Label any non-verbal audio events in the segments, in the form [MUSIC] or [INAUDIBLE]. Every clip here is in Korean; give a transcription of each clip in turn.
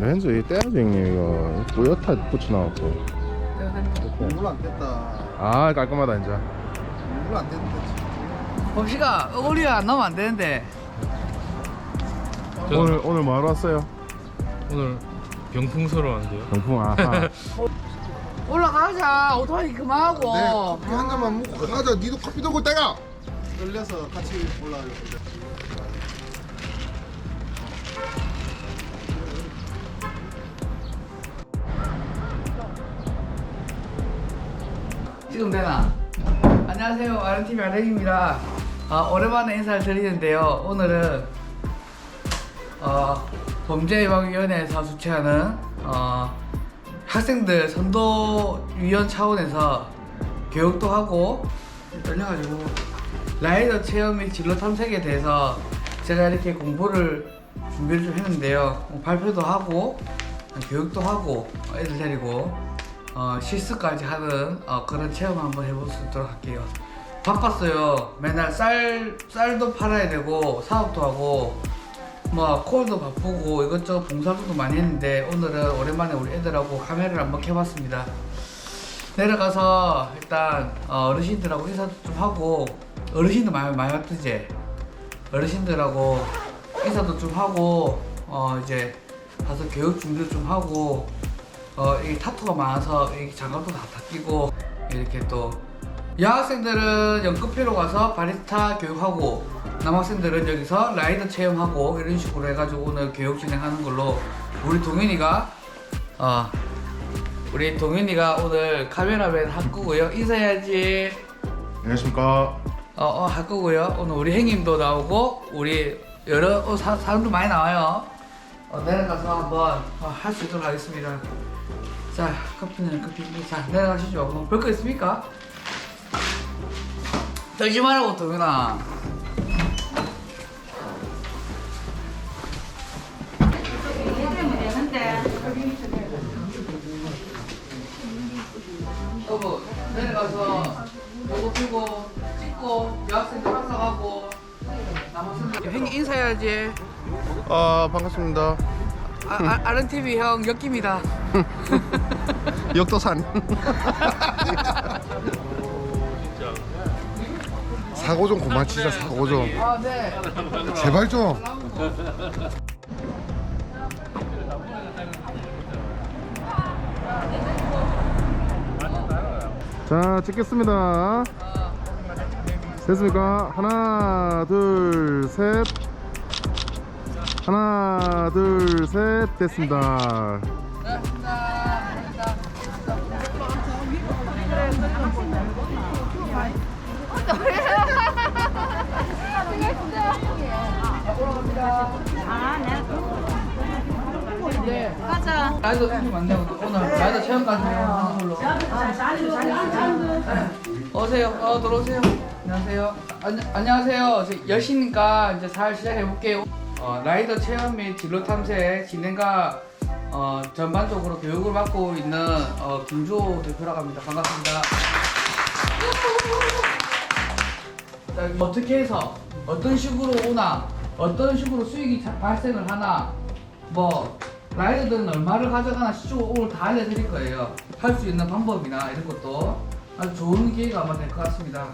렌즈 이 떼야지 형님 이거 뿌옇다 붙여놔갖고 물안 뗐다. 아 깔끔하다 이제 물안 뗐는데. 봅시가 우리가 안 넣으면 안 되는데 오늘 오늘 뭐하러 왔어요? 오늘 병풍서로 왔는데요. 병풍 아하 [LAUGHS] 올라가자 오토바이 그만하고 네, 커피 한 잔만 먹고 가자. 니도 커피 들고 때가. 끌려서 같이 올라가려고. 지금 되나? 안녕하세요. RNTV 아렉입니다. 아, 오랜만에 인사를 드리는데요. 오늘은 어, 범죄예방위원회에서 주최하는 어, 학생들 선도위원 차원에서 교육도 하고 떨려가지고 라이더 체험 및 진로 탐색에 대해서 제가 이렇게 공부를 준비를 좀 했는데요. 어, 발표도 하고 어, 교육도 하고 어, 애들 데리고 어, 실습까지 하는 어, 그런 체험 한번 해볼 수 있도록 할게요. 바빴어요. 맨날 쌀 쌀도 팔아야 되고 사업도 하고 뭐 콜도 바쁘고 이것저것 봉사활동도 많이 했는데 오늘은 오랜만에 우리 애들하고 카메라를 한번 켜봤습니다. 내려가서 일단 어, 어르신들하고 인사도 좀 하고 어르신들 많이 많이 왔지 어르신들하고 인사도 좀 하고 어 이제 가서 교육 준비도 좀 하고 어, 이 타투가 많아서 이 장갑도 다, 다 끼고 이렇게 또 여학생들은 연급회로 가서 바리스타 교육하고 남학생들은 여기서 라이더 체험하고 이런 식으로 해가지고 오늘 교육 진행하는 걸로 우리 동현이가 어 우리 동현이가 오늘 카메라맨 할 거고요. 인사해야지. 안녕하십니까. 어 어 할 거고요. 오늘 우리 형님도 나오고 우리 여러 어, 사, 사람도 많이 나와요. 어, 내려가서 한번 어, 할수 있도록 하겠습니다 자 커피는 커피. 자 내려가시죠 뭐 볼 거 있습니까? 떨지 말라고 동현아 여보 내려가서 요거 피고 찍고 여학생들 합석하고 남학생들 형님 인사해야지. 아 반갑습니다 아, 아, 아 른TV 형 역기입니다 [LAUGHS] 역도산 사고 좀 그만 치자. 사고 좀. 아 네 제발 좀. 자 찍겠습니다 됐습니까? 하나 둘셋 하나 둘 셋 됐습니다. 걸로 어서오세요. 어 들어오세요. 안녕하세요. 안, 안녕하세요. 저 10시니까 이제 잘 시작해 볼게요 어, 라이더 체험 및 진로 탐색 진행과 어, 전반적으로 교육을 받고 있는 어, 김주호 대표라고 합니다. 반갑습니다. 자, 어떻게 해서 어떤 식으로 오나 어떤 식으로 수익이 자- 발생을 하나 뭐 라이더들은 얼마를 가져가나 시중으로 오늘 다 알려드릴 거예요. 할 수 있는 방법이나 이런 것도 아주 좋은 기회가 아마 될 것 같습니다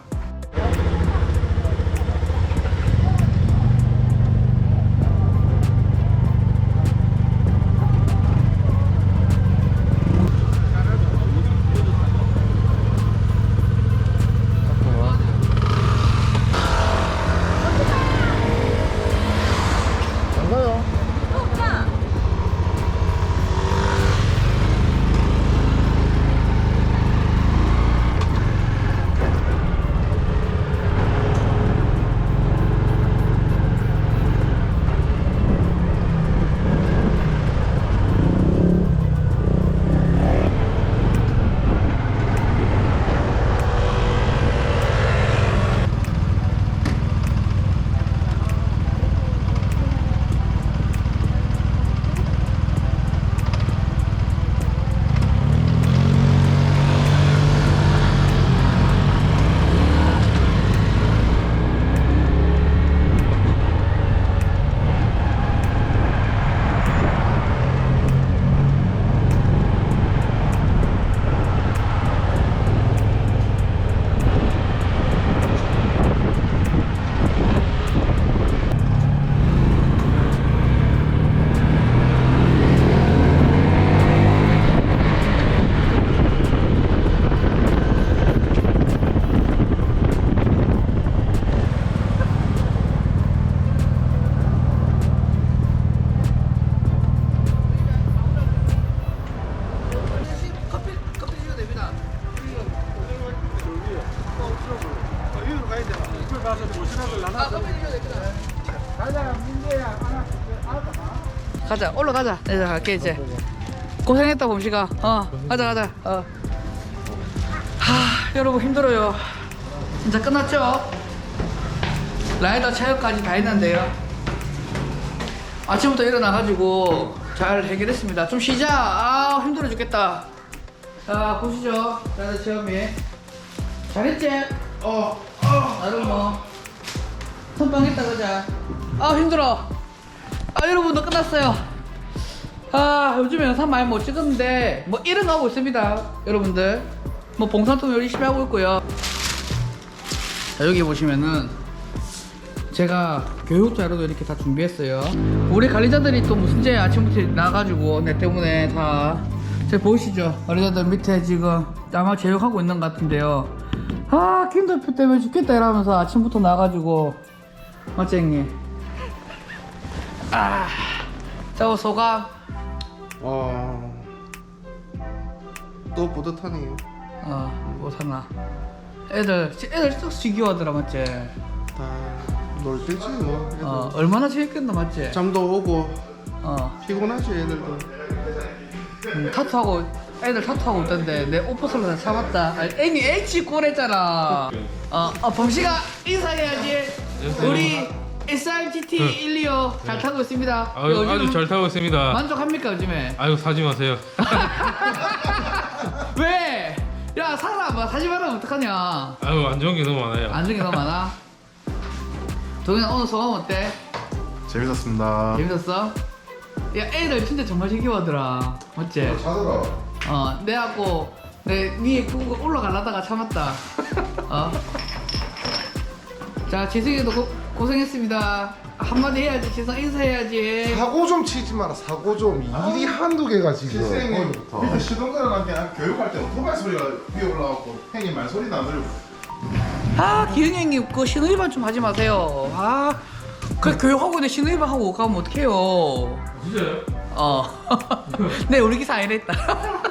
가자. 올라가자. 내가 갈게 이제. 고생했다 봄씨가. 어 가자 가자. 어. 하 여러분 힘들어요. 진짜 끝났죠? 라이더 체육까지 다 했는데요. 아침부터 일어나가지고 잘 해결했습니다. 좀 쉬자. 아 힘들어 죽겠다. 자 보시죠. 라이더 체험이. 잘했지? 어, 어. 나름 뭐. 선빵했다 그자 아 힘들어 아 여러분도 끝났어요. 아 요즘에 영상 많이 못 찍었는데 뭐거 하고 있습니다 여러분들. 뭐 봉사활동 열심히 하고 있고요. 자 여기 보시면은 제가 교육 자료도 이렇게 다 준비했어요. 우리 관리자들이 또 무슨 죄 아침부터 나가지고 내 때문에 다. 제가 보이시죠? 관리자들 밑에 지금 아마 제육하고 있는 것 같은데요. 아 김 대표 때문에 죽겠다 이러면서 아침부터 나가지고 맞지 형님 아자 소감 와. 또 뿌듯하네요. 어 못하나 애들 애들 썩 지겨워하더라 맞지 다 놀 때지 뭐. 애들. 어 얼마나 재밌겠나 맞지 잠도 오고 어 피곤하지 애들도. 음, 타투하고 애들 타투하고 있던데 내 오퍼솔로 참았다 아니, 애니 H 꼬랬잖아 어, 어 범씨가 인사해야지 우리 SRGT 125 잘 타고 있습니다 아유, 요즘 아주 잘 타고 있습니다. 만족합니까 요즘에 아유 사지 마세요. [LAUGHS] 왜? 야 사라 뭐 사지 말라면 어떡하냐 아유 안 좋은 게 너무 많아요. 안 좋은 게 너무 많아 동현아 오늘 소감 어때? 재밌었습니다. 재밌었어? 야 애들 진짜 정말 지겨워하더라 맞지? 자더라. 어 내하고 내 위에 끄고 올라가려다가 참았다 어? 자 지승이도 고, 고생했습니다 한마디 해야지 지승 인사해야지 사고 좀 치지 마라. 사고 좀. 일이 한두 개가 지금. 선생님 밑에 시동자들한테 교육할 때 오토바이 소리가 위에 올라왔고 형님 말소리도 안 들리고 아 기흥이 형님 그 신호위반 좀 하지 마세요 아 그 교육하고 있는데 신호위반 하고 가면 어떡해요 진짜요? 어. [LAUGHS] 네, 우리 기사 아니랬다.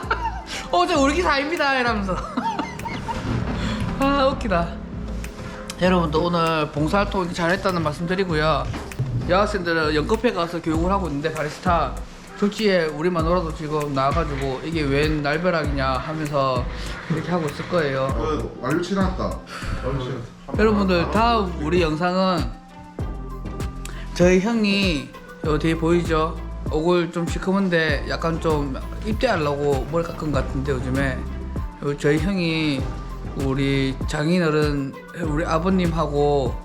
[LAUGHS] 어제 우리 기사 아닙니다. 이러면서. [LAUGHS] 아, 웃기다. 여러분도 오늘 봉사활동 잘했다는 말씀 드리고요. 여학생들은 연급회 가서 교육을 하고 있는데, 바리스타. 졸지에 우리만 놀아도 지금 나와가지고 이게 웬 날벼락이냐 하면서 이렇게 하고 있을 거예요. 어, 완료 치났다. 여러분들 다음 우리 영상은 저희 형이 요 뒤에 보이죠? 얼굴 좀 시커먼데 약간 좀 입대하려고 머리 깎은 것 같은데 요즘에 요 저희 형이 우리 장인어른 우리 아버님하고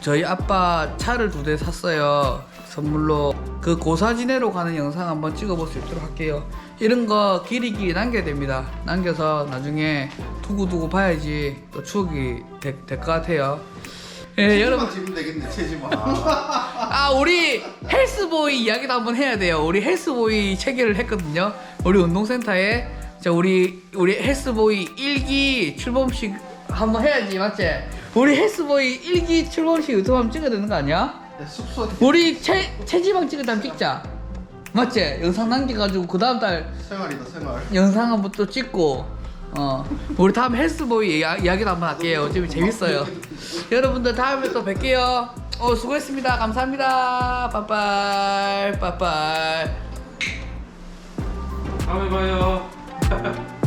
저희 아빠 차를 두 대 샀어요 선물로 그 고사지내로 가는 영상 한번 찍어볼 수 있도록 할게요 이런 거 길이길이 남겨야 됩니다 남겨서 나중에 두고두고 봐야지 또 추억이 될 것 같아요 예, 여러분 지면 되겠네. 체지마. [LAUGHS] 아 우리 헬스보이 이야기도 한번 해야 돼요. 우리 헬스보이 체계를 했거든요. 우리 운동센터에 자 우리 우리 헬스보이 1기 출범식 한번 해야지 맞지? 우리 헬스보이 1기 출범식 유튜브 한번 찍어야 되는 거 아니야? 숙소 우리 체 체지방 찍을 때 한번 찍자. 맞지? 영상 남겨가지고 그 다음 달 생활이다 생활. 영상 한번 또 찍고 어 우리 다음 헬스보이 이야, 이야기도 한번 할게요 어차피 재밌어요 [LAUGHS] 여러분들 다음에 또 뵐게요 어 수고했습니다 감사합니다 빠빠이 빠빠이 다음에 봐요. Ha ha ha.